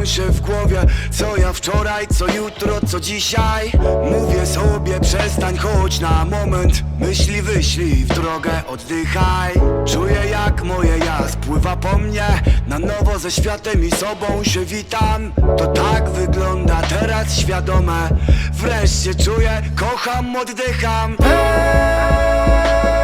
Palą się w głowie. Co ja wczoraj, co jutro, co dzisiaj? Mówię sobie przestań, chodź na moment. Myśli wyślij w drogę, oddychaj. Czuję jak moje ja spływa po mnie. Na nowo ze światem i sobą się witam. To tak wygląda teraz świadome. Wreszcie czuję, kocham, oddycham. Pierwsza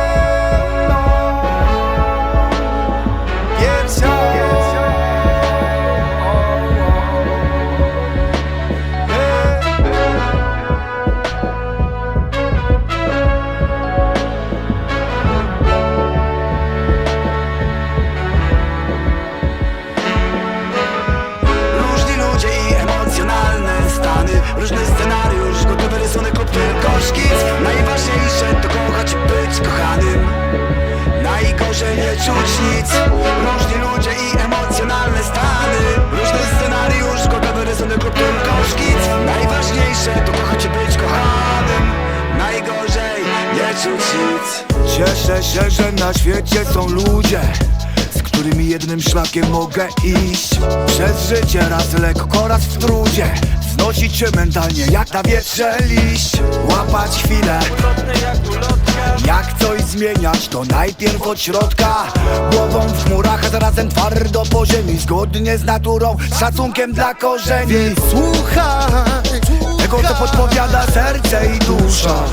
czuć nic. Różni ludzie i emocjonalne stany. Różny scenariusz, gotowy rysunek lub tylko szkic Najważniejsze to kochać i być kochanym. Najgorzej nie czuć nic. Cieszę się, że na świecie są ludzie którymi jednym szlakiem mogę iść. Przez życie raz lekko, raz w trudzie. Znosić się mentalnie jak na wietrze liść. Łapać chwilę. Jak coś zmieniać to najpierw od środka. Głową w chmurach, a zarazem twardo po ziemi. Zgodnie z naturą, z szacunkiem dla korzeni. Więc słuchaj Tego co podpowiada serce i dusza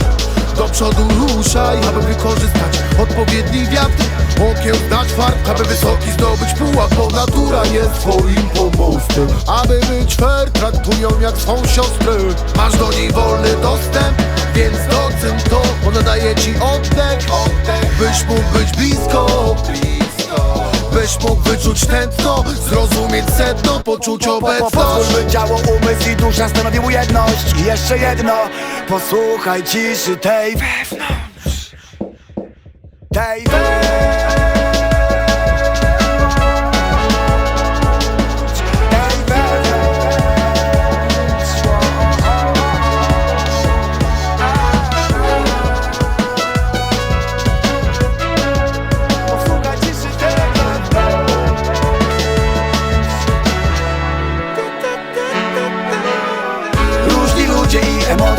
Do przodu ruszaj, aby wykorzystać odpowiedni wiatr. Okiełznać fart, aby wysoki zdobyć pułap Bo natura jest twoim pomostem Aby być fair, traktują jak swą siostrę. Masz do niej wolny dostęp, więc docen to. Ona daje ci oddech, byś mógł być blisko Byś mógł wyczuć tętno, zrozumieć sedno, poczuć obecność. Pozwól, by ciało, umysł i dusza stanowiły jedność. I jeszcze jedno, posłuchaj ciszy tej wewnątrz. Tej wewnątrz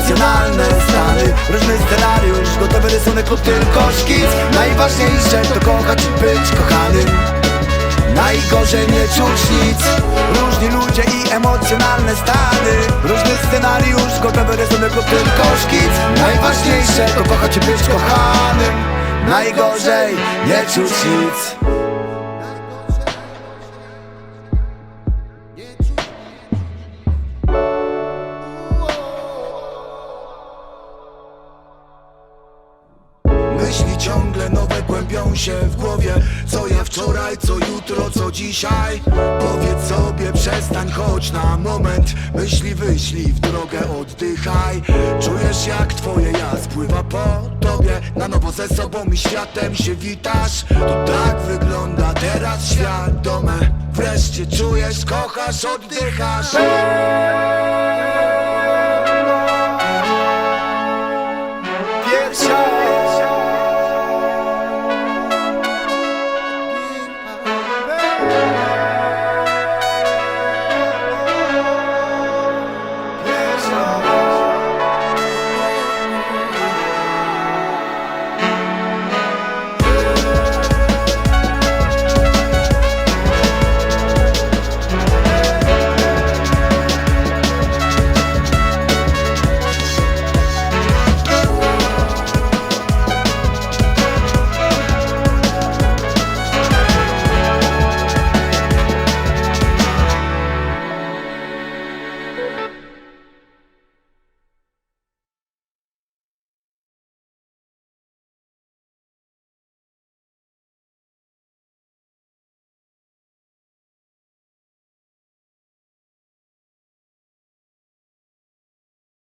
i emocjonalne stany Różny scenariusz, gotowy rysunek lub tylko szkic. Najważniejsze to kochać i być kochanym. Najgorzej nie czuć nic. Różni ludzie i emocjonalne stany. Różny scenariusz, gotowy rysunek lub tylko szkic. Najważniejsze to kochać i być kochanym. Najgorzej nie czuć nic się w głowie Co ja wczoraj, co jutro, co dzisiaj. Powiedz sobie przestań, chodź na moment. Myśli wyślij w drogę, oddychaj. Czujesz jak twoje ja spływa po tobie. Na nowo ze sobą i światem się witasz. To tak wygląda teraz świadome. Wreszcie czujesz, kochasz, oddychasz Oh.